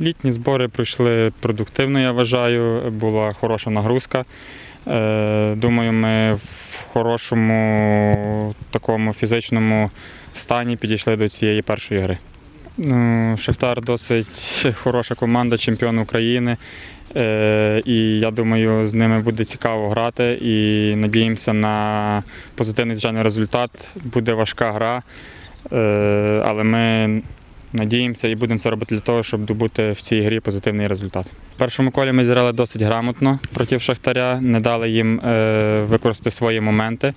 Літні збори пройшли продуктивно, я вважаю. Була хороша нагрузка. Е, Думаю, ми в хорошому такому фізичному стані підійшли до цієї першої гри. Ну, Шахтар досить хороша команда, чемпіон України. Е, І я думаю, з ними буде цікаво грати і надіємося на позитивний результат. Буде важка гра, е, але ми надіємося і будемо це робити для того, щоб добути в цій грі позитивний результат. В першому колі ми зіграли досить грамотно проти Шахтаря, не дали їм е, використати свої моменти.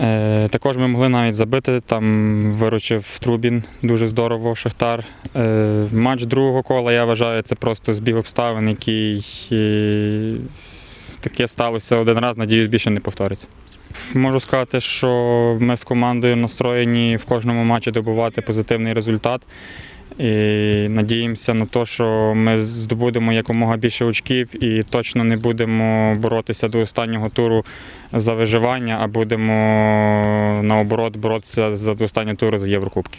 Е, також ми могли навіть забити, там виручив Трубін дуже здорово Шахтар. Е, матч другого кола, я вважаю, це просто збіг обставин, який таке сталося один раз, надіюсь, більше не повториться. Можу сказати, що ми з командою настроєні в кожному матчі добувати позитивний результат. І надіємося на те, що ми здобудемо якомога більше очків і точно не будемо боротися до останнього туру за виживання, а будемо наоборот боротися за до останнього туру за Єврокубки.